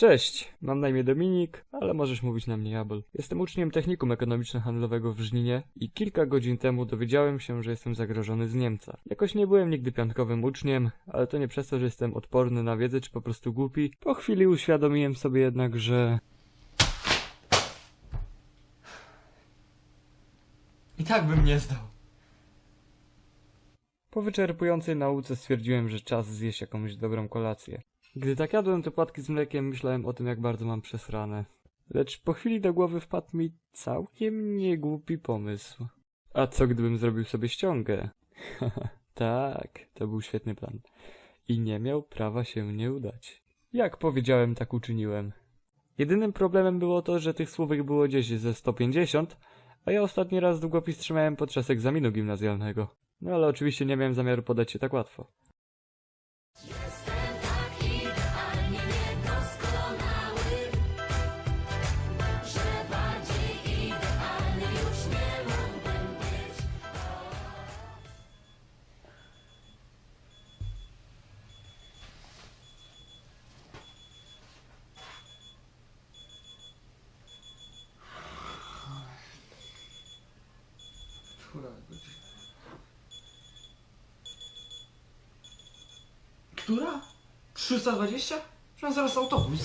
Cześć, mam na imię Dominik, ale możesz mówić na mnie Jabol. Jestem uczniem technikum ekonomiczno-handlowego w Żninie i kilka godzin temu dowiedziałem się, że jestem zagrożony z Niemca. Jakoś nie byłem nigdy piątkowym uczniem, ale to nie przez to, że jestem odporny na wiedzę czy po prostu głupi. Po chwili uświadomiłem sobie jednak, że i tak bym nie zdał. Po wyczerpującej nauce stwierdziłem, że czas zjeść jakąś dobrą kolację. Gdy tak jadłem te płatki z mlekiem, myślałem o tym, jak bardzo mam przesrane. Lecz po chwili do głowy wpadł mi całkiem niegłupi pomysł. A co gdybym zrobił sobie ściągę? tak, to był świetny plan. I nie miał prawa się nie udać. Jak powiedziałem, tak uczyniłem. Jedynym problemem było to, że tych słówek było gdzieś ze 150, a ja ostatni raz długopis trzymałem podczas egzaminu gimnazjalnego. No ale oczywiście nie miałem zamiaru podać się tak łatwo. Która? 320? Mam zaraz autobus.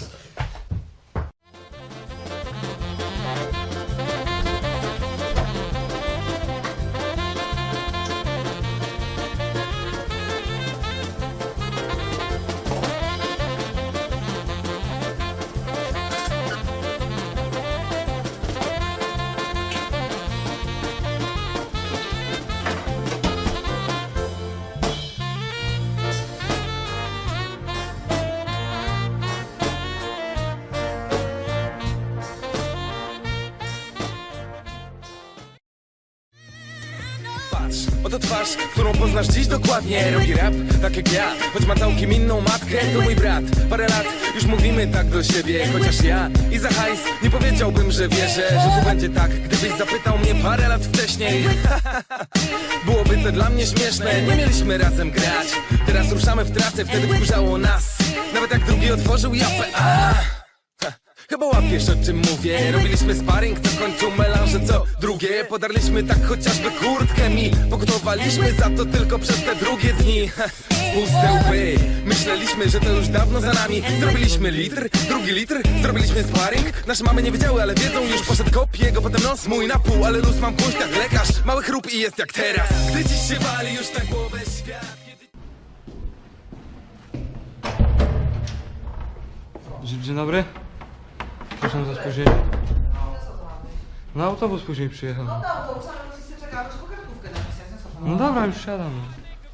Patrz, oto twarz, którą poznasz dziś dokładnie. Robi rap, tak jak ja, choć ma całkiem inną matkę To mój brat, parę lat, już mówimy tak do siebie Chociaż ja i za hajs nie powiedziałbym, że wierzę Że tu będzie tak, gdybyś zapytał mnie parę lat wcześniej. Byłoby to dla mnie śmieszne, nie mieliśmy razem grać. Teraz ruszamy w trasę, wtedy wkurzało nas. Nawet jak drugi otworzył japę, a! Ha, Chyba łapiesz o czym mówię. Robiliśmy sparring, co kończył melanże co drugie. Podarliśmy tak chociażby kurtkę mi. Pokutowaliśmy za to tylko przez te drugie dni. Puste łby. Myśleliśmy, że to już dawno za nami. Zrobiliśmy litr, drugi litr. Zrobiliśmy sparring. Nasze mamy nie wiedziały, ale wiedzą już Poszedł kop, jego potem nos mój na pół. Ale luz mam pójść jak lekarz Mały chrup i jest jak teraz. Gdy dziś się wali już na głowę świat dzień dobry. Proszę za spóźnienie. Na autobus później przyjechał. No dobra, to sami wszyscy czekamy, żeby kartkówkę napisać. No co to? No dobra, już siadam.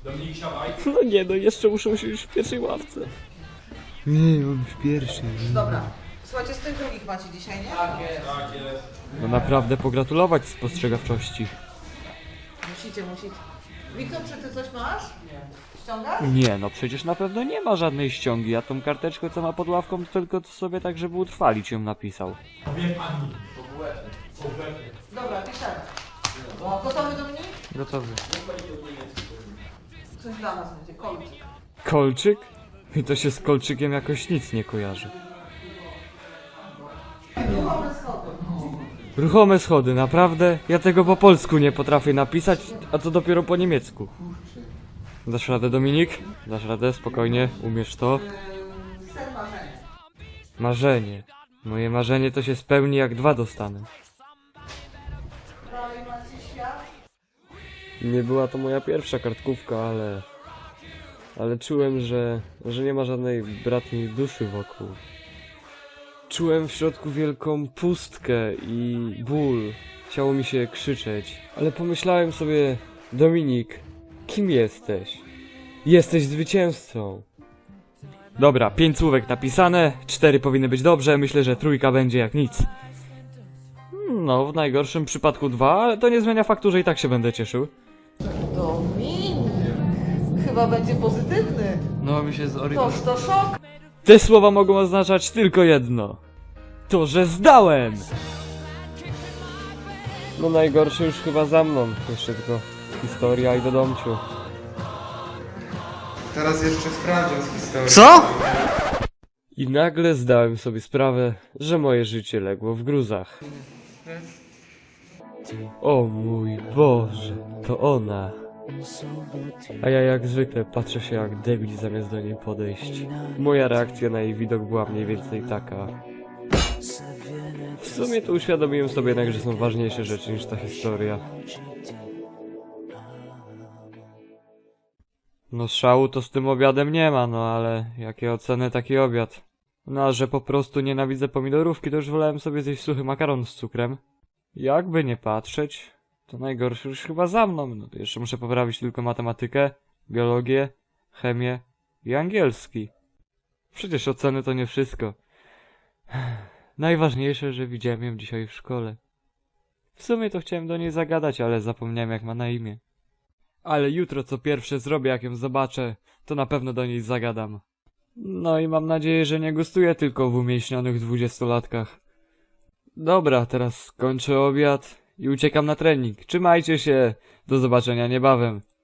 Dominik, siadaj. No nie, no jeszcze muszę usiąść w pierwszej ławce. Nie, on w pierwszej. Dobra. Słuchajcie, z tych drugich macie dzisiaj, nie? Tak jest. Tak jest. No naprawdę pogratulować spostrzegawczości. Musicie, musicie. Wiktor, czy ty coś masz? Nie. Ściągasz? Nie, no przecież na pewno nie ma żadnej ściągi. Ja tą karteczkę, co ma pod ławką, to tylko to sobie tak, żeby utrwalić ją napisał. Wie pani. Kompletnie. Dobra, piszemy. O, gotowy Dominik? Gotowy. Coś dla nas będzie, kolczyk. Kolczyk? I to się z kolczykiem jakoś nic nie kojarzy. Ruchome schody, naprawdę? Ja tego po polsku nie potrafię napisać, a co dopiero po niemiecku. Dasz radę, Dominik? Dasz radę, spokojnie, umiesz to? Marzenie. Moje marzenie to się spełni, jak dwa dostanę. Nie była to moja pierwsza kartkówka, ale... Ale czułem, że, że nie ma żadnej bratniej duszy wokół. Czułem w środku wielką pustkę i ból. Chciało mi się krzyczeć. Ale pomyślałem sobie, Dominik, kim jesteś? Jesteś zwycięzcą. Dobra, pięć słówek napisane, cztery powinny być dobrze, myślę, że trójka będzie jak nic. No, w najgorszym przypadku dwa, ale to nie zmienia faktu, że i tak się będę cieszył. Dominik. Chyba będzie pozytywny. No, mi się z Toż to szok. Te słowa mogą oznaczać tylko jedno. To, że zdałem! No najgorsze już chyba za mną. Jeszcze tylko historia i do domciu. Teraz jeszcze sprawdzian z historii. Co? I nagle zdałem sobie sprawę, że moje życie legło w gruzach. O mój Boże, to ona. A ja jak zwykle patrzę się jak debil zamiast do niej podejść. Moja reakcja na jej widok była mniej więcej taka. W sumie to uświadomiłem sobie jednak, że są ważniejsze rzeczy niż ta historia. No szału to z tym obiadem nie ma, no ale jakie oceny taki obiad. No a że po prostu nienawidzę pomidorówki, to już wolałem sobie zjeść suchy makaron z cukrem. Jakby nie patrzeć, to najgorsze już chyba za mną. No to jeszcze muszę poprawić tylko matematykę, biologię, chemię i angielski. Przecież oceny to nie wszystko. Najważniejsze, że widziałem ją dzisiaj w szkole. W sumie to chciałem do niej zagadać, ale zapomniałem jak ma na imię. Ale jutro co pierwsze zrobię, jak ją zobaczę, to na pewno do niej zagadam. No i mam nadzieję, że nie gustuję tylko w umieśnionych dwudziestolatkach. Dobra, teraz kończę obiad i uciekam na trening. Trzymajcie się! Do zobaczenia niebawem.